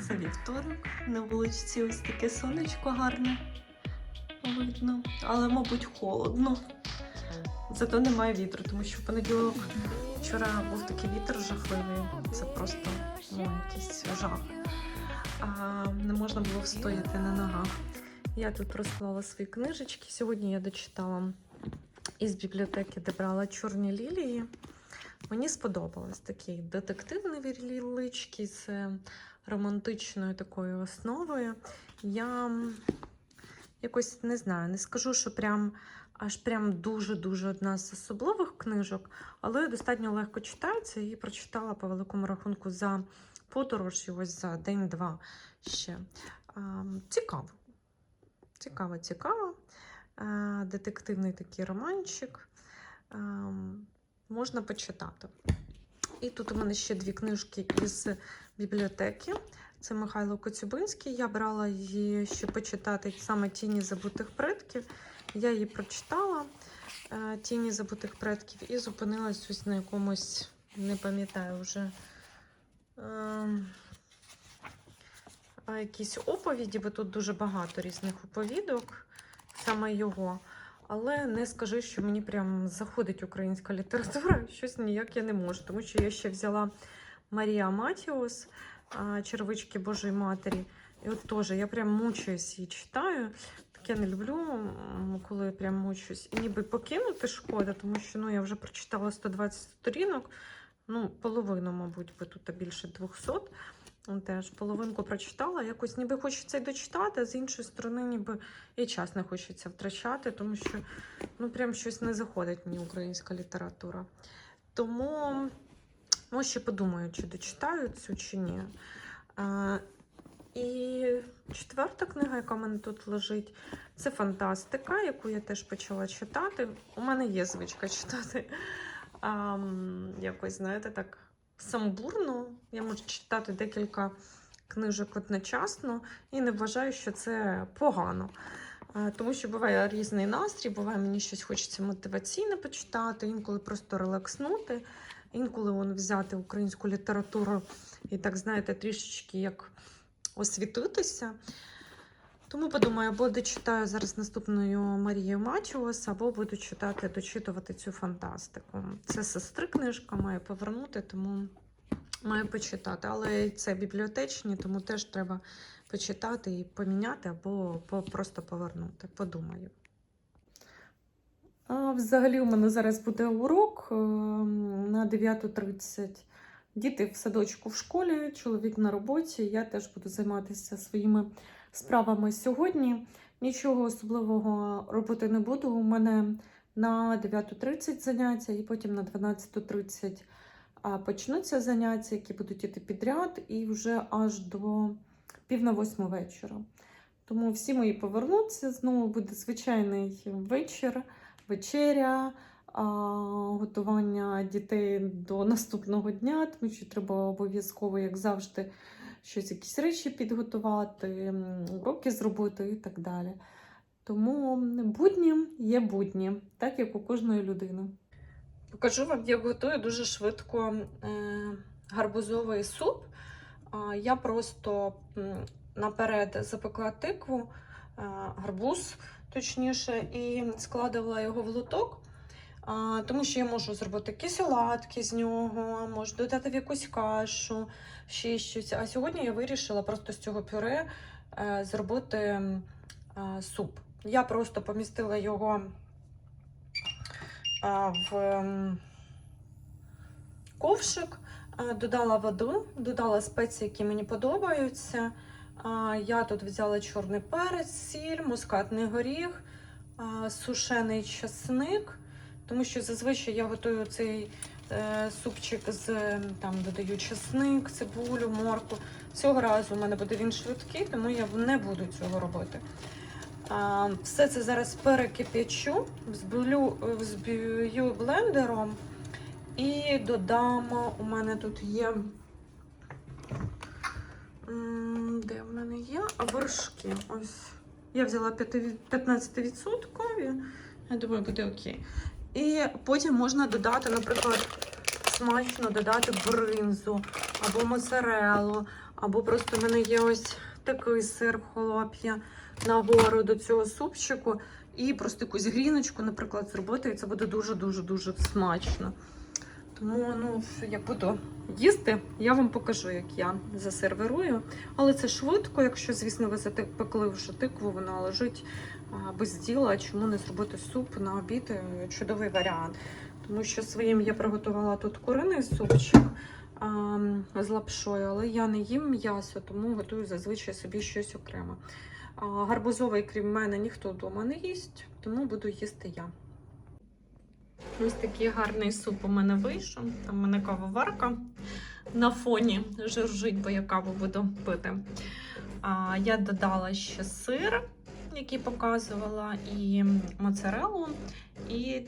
Це вівторок. На вулиці ось таке сонечко гарне видно, але, мабуть, холодно. Зато немає вітру, тому що в понеділок вчора був такий вітер жахливий. Це просто ну, якийсь жах. А, не можна було встояти на ногах. Я тут розклала свої книжечки. Сьогодні я дочитала із бібліотеки, де брала чорні лілії. Мені сподобалось такий детективний вірілички з романтичною такою основою. Я якось не знаю, не скажу, що прям аж прям дуже-дуже одна з особливих книжок, але достатньо легко читається і прочитала по великому рахунку за подорож і ось за день-два ще. Цікаво. Цікаво, цікаво. Детективний такий романчик. Можна почитати. І тут у мене ще дві книжки із бібліотеки. Це Михайло Коцюбинський. Я брала її, щоб почитати саме Тіні забутих предків. Я її прочитала е, Тіні забутих предків і зупинилась ось на якомусь, не пам'ятаю вже. е, якісь оповіді, бо тут дуже багато різних оповідок, саме його. Але не скажи, що мені прям заходить українська література. Щось ніяк я не можу, тому що я ще взяла Марія Матіос, Червички Божої Матері. І от теж я прям мучаюсь її читаю. Так я не люблю, коли прям мучуюсь. І ніби покинути шкода, тому що ну, я вже прочитала 120 сторінок. Ну, половину, мабуть, бо тут більше 200. Теж половинку прочитала. Якось ніби хочеться й дочитати, а з іншої сторони, ніби і час не хочеться втрачати, тому що ну прям щось не заходить мені українська література. Тому ну, ще подумаю, чи дочитаю цю чи ні. А, і четверта книга, яка в мене тут лежить, це фантастика, яку я теж почала читати. У мене є звичка читати. А, якось, знаєте, так самбурно. Я можу читати декілька книжок одночасно і не вважаю, що це погано. Тому що буває різний настрій, буває мені щось хочеться мотиваційне почитати, інколи просто релакснути, інколи вон, взяти українську літературу і так, знаєте, трішечки як освітитися. Тому подумаю, або дочитаю зараз наступною Марію Матіос, або буду читати, дочитувати цю фантастику. Це сестри книжка, маю повернути, тому маю почитати. Але це бібліотечні, тому теж треба почитати і поміняти, або просто повернути. Подумаю. А, взагалі, у мене зараз буде урок е, на 9.30. Діти в садочку в школі, чоловік на роботі. Я теж буду займатися своїми справами сьогодні. Нічого особливого робити не буду. У мене на 9.30 заняття, і потім на 12.30 почнуться заняття, які будуть іти підряд, і вже аж до пів на восьму вечора. Тому всі мої повернуться. Знову буде звичайний вечір, вечеря, готування дітей до наступного дня, тому що треба обов'язково, як завжди, щось, якісь речі підготувати, уроки зробити і так далі. Тому будні є будні, так як у кожної людини. Покажу вам, як готую дуже швидко е, гарбузовий суп. Я просто наперед запекла тикву, е, гарбуз, точніше, і складувала його в лоток. Тому що я можу зробити якісь оладки з нього, можу додати в якусь кашу, ще щось. А сьогодні я вирішила просто з цього пюре е, зробити суп. Я просто помістила його в ковшик, е, додала воду, додала спеції, які мені подобаються. Я тут взяла чорний перець, сіль, мускатний горіх, сушений часник, тому що зазвичай я готую цей е, супчик з е, там додаю часник, цибулю, морку. Цього разу у мене буде він швидкий, тому я не буду цього робити. Все це зараз перекип'ячу, взбію блендером і додам. У мене тут є. Де в мене є? Вершки. Ось. Я взяла 15%. Я думаю, буде окей. І потім можна додати, наприклад, смачно додати бринзу або моцарелу, Або просто в мене є ось такий сир холоп'я нагору до цього супчику. І просто якусь гріночку, наприклад, зробити, і це буде дуже-дуже-дуже смачно. Тому, ну, як буду їсти, я вам покажу, як я засервірую. Але це швидко, якщо, звісно, ви запекли вже тикву, вона лежить без діла. Чому не зробити суп на обід? Е, Чудовий варіант. Тому що своїм я приготувала тут куриний супчик а, з лапшою, але я не їм м'ясо, тому готую зазвичай собі щось окремо. Гарбузовий, крім мене, ніхто вдома не їсть, тому буду їсти я. Ось такий гарний суп у мене вийшов. Там у мене кавоварка на фоні жиржить, бо я каву буду пити. А, я додала ще сир, який показувала, і моцарелу, і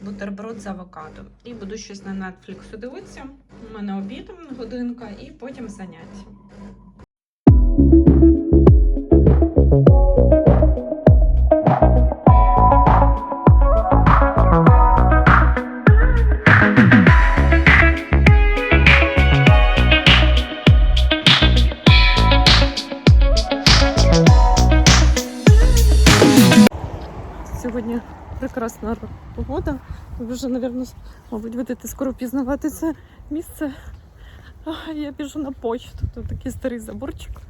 бутерброд з авокадо. І буду щось на Netflix дивитися. У мене обід годинка, і потім заняття. Сьогодні прекрасна погода. Ви вже, мабуть, мабуть, будете скоро пізнавати це місце. Я біжу на почту. Тут такий старий заборчик.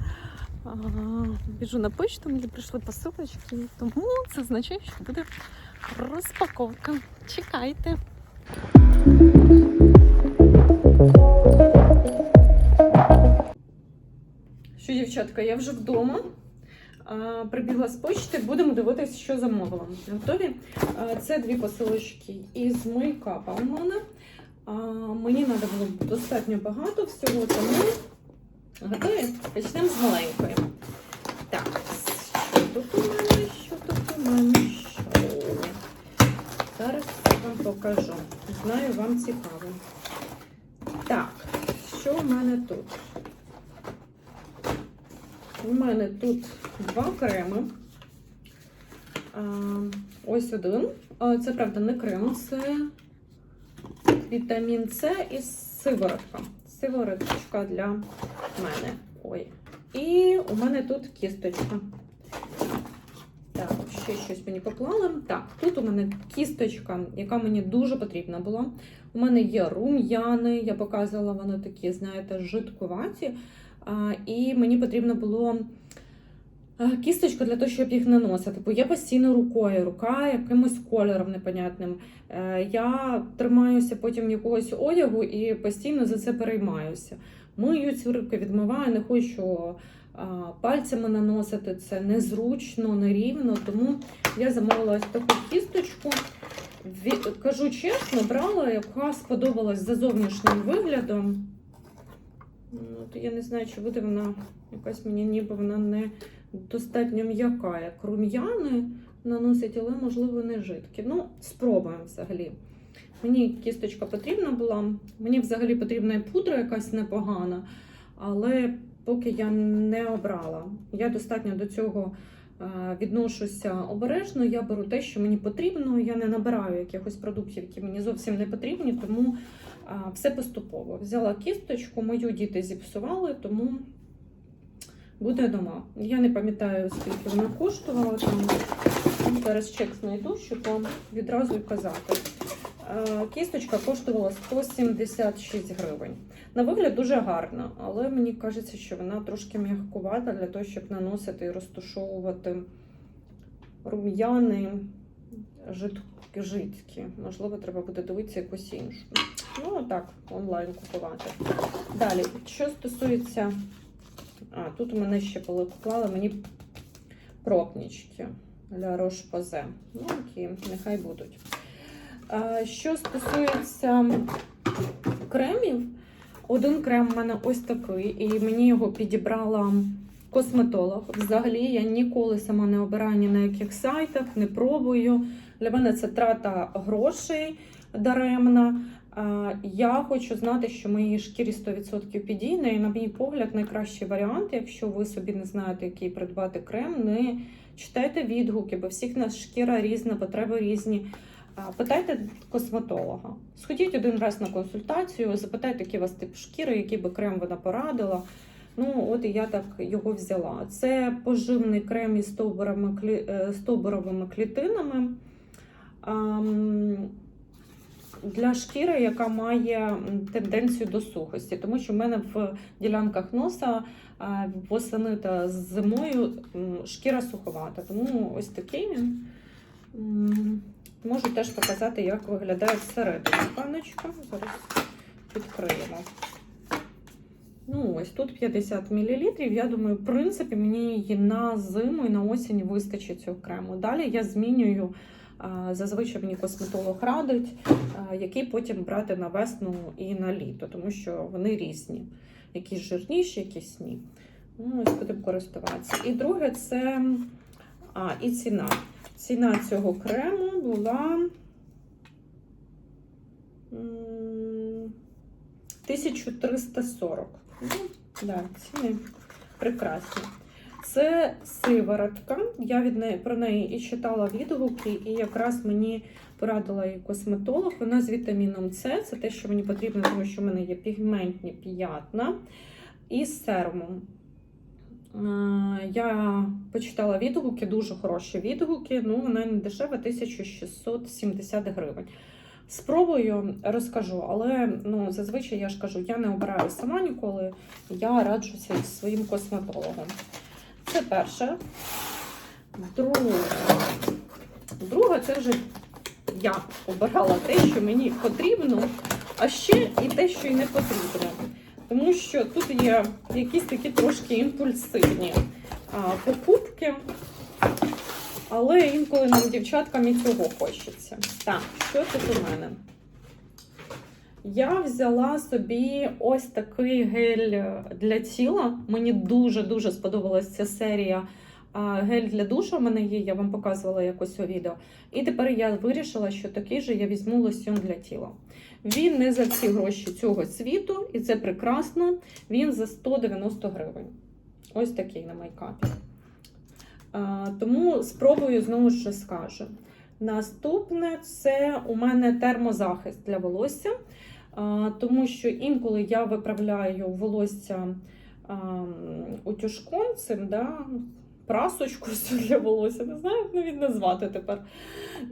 Біжу на почту, мені прийшли посилочки, тому це означає, що буде розпаковка. Чекайте. Що, дівчатка, я вже вдома. Прибігла з почти, будемо дивитися, що замовила. Готові? Це дві посилочки із мейкапа у мене. Мені треба було достатньо багато всього, тому готові? Почнемо з маленької. Так, що тут у мене? Що тут у мене? Що? Зараз вам покажу. Знаю, вам цікаво. Так, що у мене тут? У мене тут два креми. Ось один. Це, правда, не крем, це вітамін С і сиворотка. Сивороточка для мене. Ой. І у мене тут кісточка. Так, ще щось мені поклали. Так, тут у мене кісточка, яка мені дуже потрібна була. У мене є рум'яни, я показувала, вони такі, знаєте, жидкуваті. І мені потрібно було кісточку для того, щоб їх наносити. Бо я постійно рукою, рука якимось кольором непонятним. Е, Я тримаюся потім якогось одягу і постійно за це переймаюся. Мию ці руки, відмиваю, не хочу пальцями наносити це незручно, нерівно. Тому я замовила ось таку кісточку. Кажу чесно, брала, яка сподобалась за зовнішнім виглядом. Ну, то я не знаю, чи буде вона якась мені ніби вона не достатньо м'яка, як рум'яни наносить, але, можливо, не жидкі. Ну, спробуємо взагалі. Мені кісточка потрібна була. Мені взагалі потрібна і пудра якась непогана, але поки я не обрала. Я достатньо до цього е, відношуся обережно. Я беру те, що мені потрібно. Я не набираю якихось продуктів, які мені зовсім не потрібні, тому все поступово. Взяла кісточку, мою діти зіпсували, тому буде дома. Я не пам'ятаю, скільки вона коштувала. Там. Зараз чек знайду, щоб вам відразу казати. Е, Кісточка коштувала 176 гривень. На вигляд дуже гарна, але мені кажеться, що вона трошки м'якувата для того, щоб наносити і розташовувати рум'яни жид- жидкі. Можливо, треба буде дивитися якусь іншу. Ну, так, онлайн купувати. Далі, що стосується. А, тут у мене ще поклали мені пробнички для Roche-Posay. Ну, які, нехай будуть. А, що стосується кремів, один крем в мене ось такий, і мені його підібрала косметолог. Взагалі я ніколи сама не обираю ні на яких сайтах, не пробую. Для мене це трата грошей даремна. Я хочу знати, що моїй шкірі 100% підійне, і, на мій погляд, найкращий варіант, якщо ви собі не знаєте, який придбати крем, не читайте відгуки, бо всіх нас шкіра різна, потреби різні. Питайте косметолога. Сходіть один раз на консультацію, запитайте, який у вас тип шкіри, який би крем вона порадила. Ну, от і я так його взяла. Це поживний крем із е, стовбуровими клітинами. Для шкіри, яка має тенденцію до сухості, тому що в мене в ділянках носа а, восени та зимою шкіра суховата. Тому ось такий. Можу теж показати, як виглядає всередині баночка. Зараз відкриємо. Ну, ось тут 50 мл. Я думаю, в принципі, мені її на зиму і на осінь вистачить цього крему. Далі я змінюю. Зазвичай мені косметолог радить, який потім брати на весну і на літо, тому що вони різні. Якісь жирніші, якісь ні. Ну, ось будемо користуватися. І друге, це а, і ціна. Ціна цього крему була 1340. Ну, да, ціни прекрасні. Це сиворотка. Я від неї про неї і читала відгуки, і якраз мені порадила її косметолог. Вона з вітаміном С. Це те, що мені потрібно, тому що в мене є пігментні п'ятна і з. Е, Я почитала відгуки, дуже хороші відгуки. Ну, вона не дешева, 1670 гривень. Спробую, розкажу, але ну, зазвичай я ж кажу, я не обираю сама ніколи, я раджуся із своїм косметологом. Це перше. Друге. Друге, це вже я обирала те, що мені потрібно, а ще і те, що й не потрібно. Тому що тут є якісь такі трошки імпульсивні а, покупки. Але інколи нам дівчаткам і цього хочеться. Так, що тут у мене? Я взяла собі ось такий гель для тіла. Мені дуже-дуже сподобалася ця серія гель для душу. У мене є, я вам показувала якось у відео. І тепер я вирішила, що такий же я візьму лосьон для тіла. Він не за всі гроші цього світу, і це прекрасно. Він за 190 гривень. Ось такий на майкапі. Тому спробую знову ж скажу. Наступне це у мене термозахист для волосся, тому що інколи я виправляю волосся утюжком цим, да, прасочку для волосся, не знаю, як навіть назвати тепер.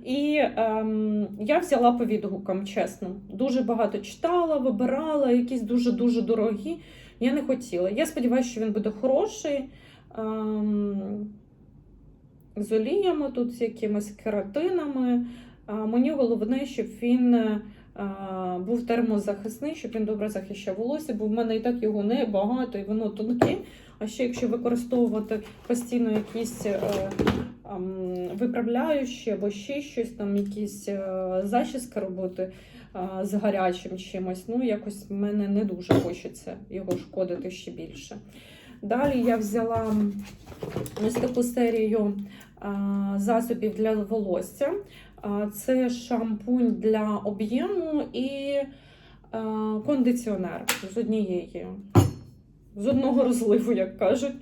І ем, я взяла по відгукам, чесно. Дуже багато читала, вибирала, якісь дуже-дуже дорогі. Я не хотіла. Я сподіваюся, що він буде хороший. Ем, з оліями, тут з якимись кератинами. Мені головне, щоб він був термозахисний, щоб він добре захищав волосся, бо в мене і так його не багато, і воно тонке. А ще якщо використовувати постійно якісь е, ам, виправляючі або ще щось, там якісь е, зачіски робити а, з гарячим чимось, ну якось мене не дуже хочеться його шкодити ще більше. Далі я взяла ось таку серію а, засобів для волосся. Це шампунь для об'єму і кондиціонер з однієї, з одного розливу, як кажуть.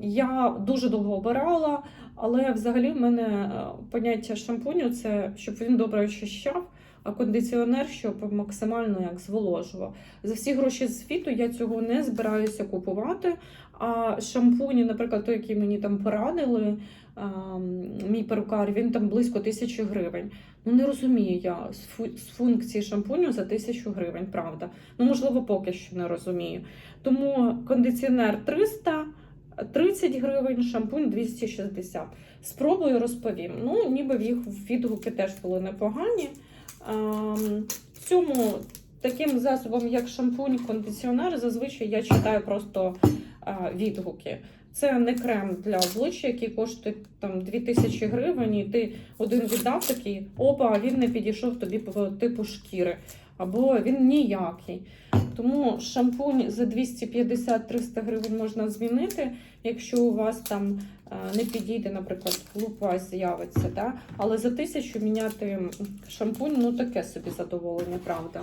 Я дуже довго обирала, але взагалі в мене е, поняття шампуню це щоб він добре очищав, а кондиціонер, щоб максимально як зволожував. За всі гроші з світу я цього не збираюся купувати. А шампуні, наприклад, той, який мені там порадили, мій перукар, він там близько тисячі гривень. Ну не розумію я з фу- з функції шампуню за тисячу гривень, правда. Ну, можливо, поки що не розумію. Тому кондиціонер 300, 30 гривень, шампунь 260. Спробую розповім. Ну, ніби в їх відгуки теж були непогані. В цьому таким засобом, як шампунь, кондиціонер, зазвичай я читаю просто відгуки. Це не крем для обличчя, який коштує там 2000 гривень, і ти один віддав такий, опа, він не підійшов тобі по типу шкіри, або він ніякий. Тому шампунь за 250-300 гривень можна змінити, якщо у вас там не підійде, наприклад, лупа з'явиться. Да? Але за тисячу міняти шампунь, ну таке собі задоволення, правда.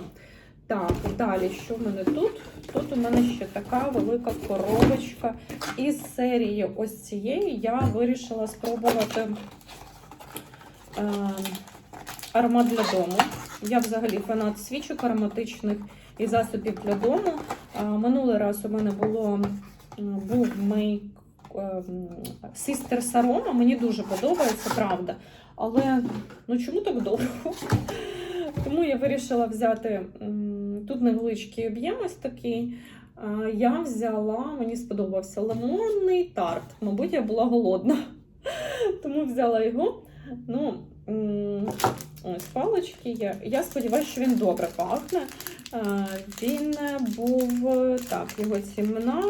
Так, далі, що в мене тут? Тут у мене ще така велика коробочка. Із серії ось цієї я вирішила спробувати е, аромат для дому. Я взагалі фанат свічок ароматичних і засобів для дому. А, Минулий раз у мене було був мейк Sister Saroma. Мені дуже подобається, правда. Але ну чому так довго? Тому я вирішила взяти тут невеличкий об'єм ось такий. Я взяла, мені сподобався лимонний тарт. Мабуть, я була голодна. Тому взяла його. Ну, ось палички є. Я сподіваюся, що він добре пахне. Він був так, його ціна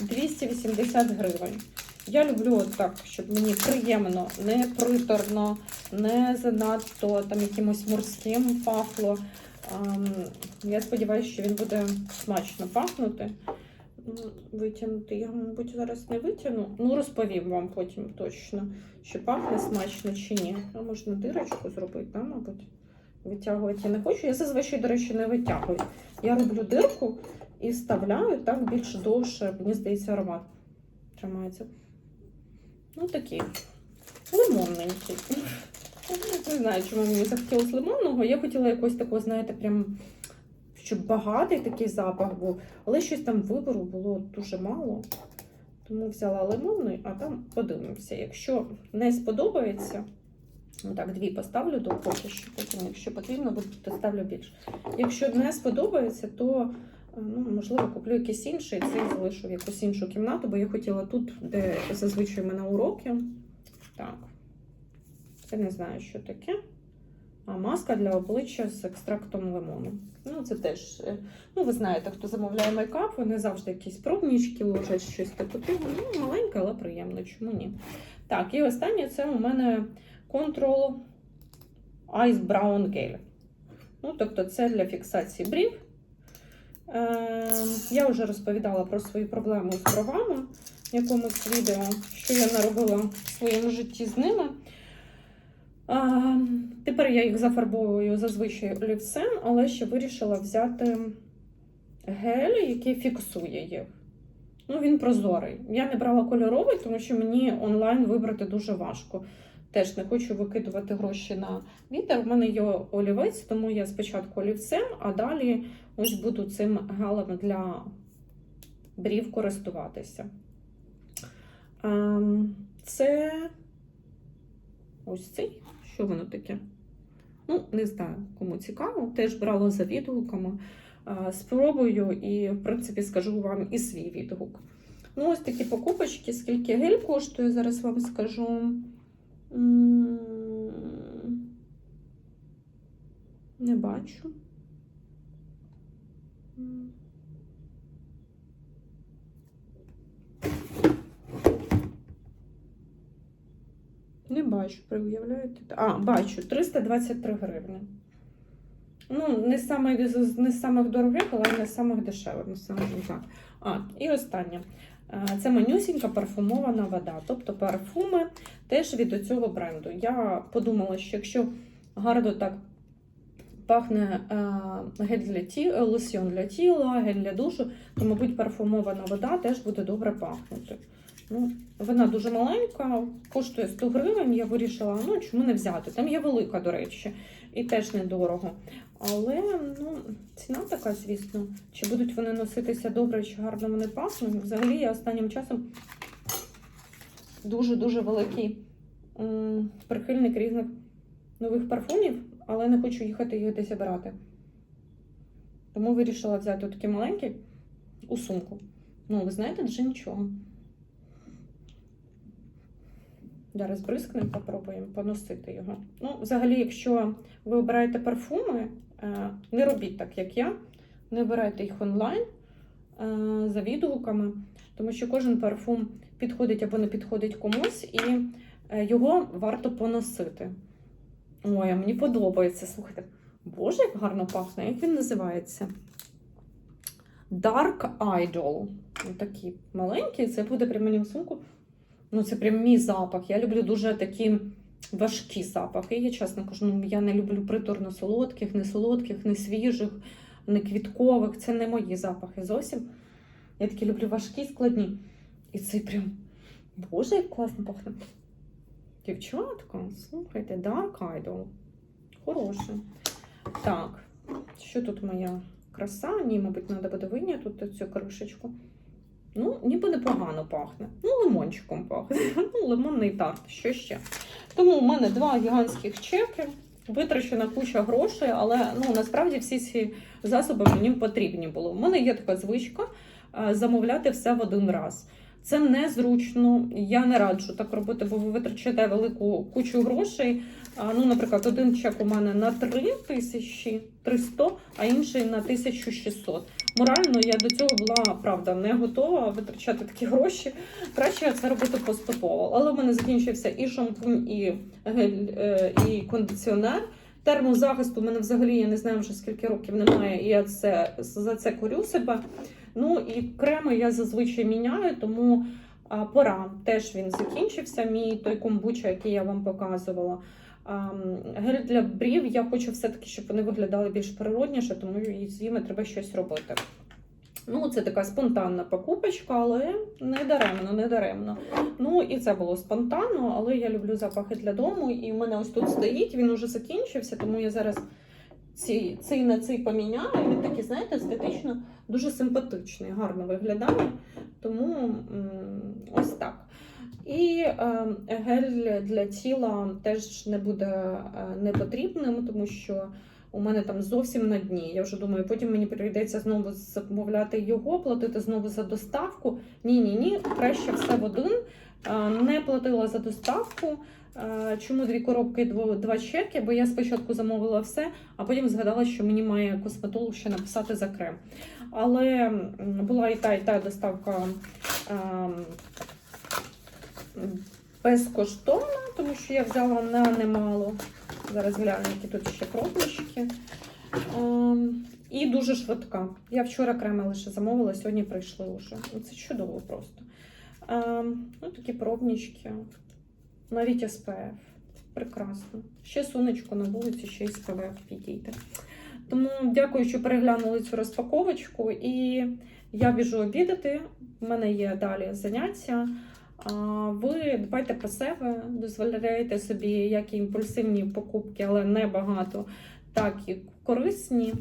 280 гривень. Я люблю от так, щоб мені приємно, не приторно, не занадто там якимось морським пахло. Я сподіваюся, що він буде смачно пахнути. Ну, Витягнути я, мабуть, зараз не витягну. Ну, розповім вам потім точно, чи пахне смачно чи ні. А можна дирочку зробити, да, мабуть. Витягувати я не хочу. Я зазвичай, до речі, не витягую. Я роблю дирку і вставляю так більш довше, мені здається, аромат тримається. Ну, такий лимонненький. Не знаю, чому мені захотілося лимонного. Я хотіла якось такого, знаєте, прям, щоб багатий такий запах був. Але щось там вибору було дуже мало. Тому взяла лимонний, а там подивимося. Якщо не сподобається, так, дві поставлю до поки що, потім, якщо потрібно, буде, то ставлю більше. Якщо не сподобається, то ну, можливо куплю якийсь інший, цей залишу в якусь іншу кімнату, бо я хотіла тут, де зазвичай мене уроки. Так. Це не знаю, що таке. А маска для обличчя з екстрактом лимону. Ну, це теж, е, ну, ви знаєте, хто замовляє мейкап, вони завжди якісь пробнички ложать, щось таке. Ну, маленьке, але приємно, чому ні? Так, і останнє це у мене Control Ice Brown Gel. Ну, тобто, це для фіксації брів. Е, я вже розповідала про свої проблеми з бровами в якомусь відео, що я наробила в своєму житті з ними. А, тепер я їх зафарбовую зазвичай олівцем, але ще вирішила взяти гель, який фіксує їх. Ну, він прозорий. Я не брала кольоровий, тому що мені онлайн вибрати дуже важко. Теж не хочу викидувати гроші на вітер. У мене є олівець, тому я спочатку олівцем, а далі ось буду цим гелем для брів користуватися. Ем, Це ось цей. Що воно таке? Ну, не знаю, кому цікаво. Теж брала за відгуками. Спробую і, в принципі, скажу вам і свій відгук. Ну, ось такі покупочки. Скільки гель коштує, зараз вам скажу. Не бачу. Не бачу, ви уявляєте? А, бачу, 323 гривні. Ну, не з самих, не самих дорогих, але не з самих дешевих, не так. А, і останнє. Це манюсінька парфумована вода. Тобто парфуми теж від цього бренду. Я подумала, що якщо гарно так пахне е, гель для тіла, лосьон для тіла, гель для душу, то, мабуть, парфумована вода теж буде добре пахнути. Ну, вона дуже маленька, коштує 100 гривень. Я вирішила, ну чому не взяти. Там є велика, до речі, і теж недорого. Але ну, ціна така, звісно. Чи будуть вони носитися добре, чи гарно вони пахнуть. Взагалі, я останнім часом дуже-дуже великий прихильник різних нових парфумів, але не хочу їхати їх десь брати. Тому вирішила взяти такий маленький у сумку. Ну, ви знаєте, вже нічого. Зараз бризкнемо, попробуємо поносити його. Ну, взагалі, якщо ви обираєте парфуми, е, не робіть так, як я. Не обирайте їх онлайн е, за відгуками, тому що кожен парфум підходить або не підходить комусь, і е, його варто поносити. Ой, а мені подобається. Слухайте, боже, як гарно пахне, як він називається? Dark Idol. Такий маленький, це буде прямо мені в сумку. Ну, це прям мій запах. Я люблю дуже такі важкі запахи. Я чесно кажу, ну, я не люблю приторно солодких, не солодких, не свіжих, не квіткових. Це не мої запахи зовсім. Я такі люблю важкі, складні. І це прям, боже, як класно пахне. Дівчатка, слухайте, Dark Idol. Хороше. Так, що тут моя краса. Ні, мабуть, треба буде вийняти тут цю кришечку. Ну, ніби непогано пахне. Ну, лимончиком пахне. Ну, лимонний тарт, що ще. Тому в мене два гігантських чеки, витрачена куча грошей, але ну, насправді всі ці засоби мені потрібні були. У мене є така звичка е, замовляти все в один раз. Це незручно. Я не раджу так робити, бо ви витрачаєте велику кучу грошей. Ну, наприклад, один чек у мене на 3 тисячі 300, а інший на 1600. Морально я до цього була правда не готова витрачати такі гроші. Краще це робити поступово. Але в мене закінчився і шампунь, і гель, е, і кондиціонер. Термозахисту в мене взагалі я не знаю вже скільки років немає, і я це за це корю себе. Ну і креми я зазвичай міняю, тому пора теж він закінчився. Мій той комбуча, який я вам показувала. Гель для брів я хочу все-таки, щоб вони виглядали більш природніше, тому з ними треба щось робити. Ну, це така спонтанна покупочка, але не даремно, не даремно. Ну і це було спонтанно, але я люблю запахи для дому. І в мене ось тут стоїть, він уже закінчився, тому я зараз ці, цей на цей поміняли. Він такий, знаєте, естетично дуже симпатичний, гарно виглядає. Тому ось так. І е, гель для тіла теж не буде не непотрібним, тому що у мене там зовсім на дні. Я вже думаю, потім мені прийдеться знову замовляти його, платити знову за доставку. Ні, ні, краще все в один. Не платила за доставку. Чому дві коробки, два чеки? Бо я спочатку замовила все, а потім згадала, що мені має косметолог ще написати за крем. Але була і та, і та доставка безкоштовна, тому що я взяла на немало. Зараз гляну, які тут ще пробнички. Ем, і дуже швидка. Я вчора креми лише замовила, сьогодні прийшли вже. Ну, Це чудово просто. Ем, ну, такі пробнички. Навіть СПФ. Прекрасно. Ще сонечко на вулиці, ще й СПФ підійде. Тому дякую, що переглянули цю розпаковочку. І я біжу обідати. У мене є далі заняття. Ви дбайте про себе, дозволяєте собі як і імпульсивні покупки, але не багато, так і корисні.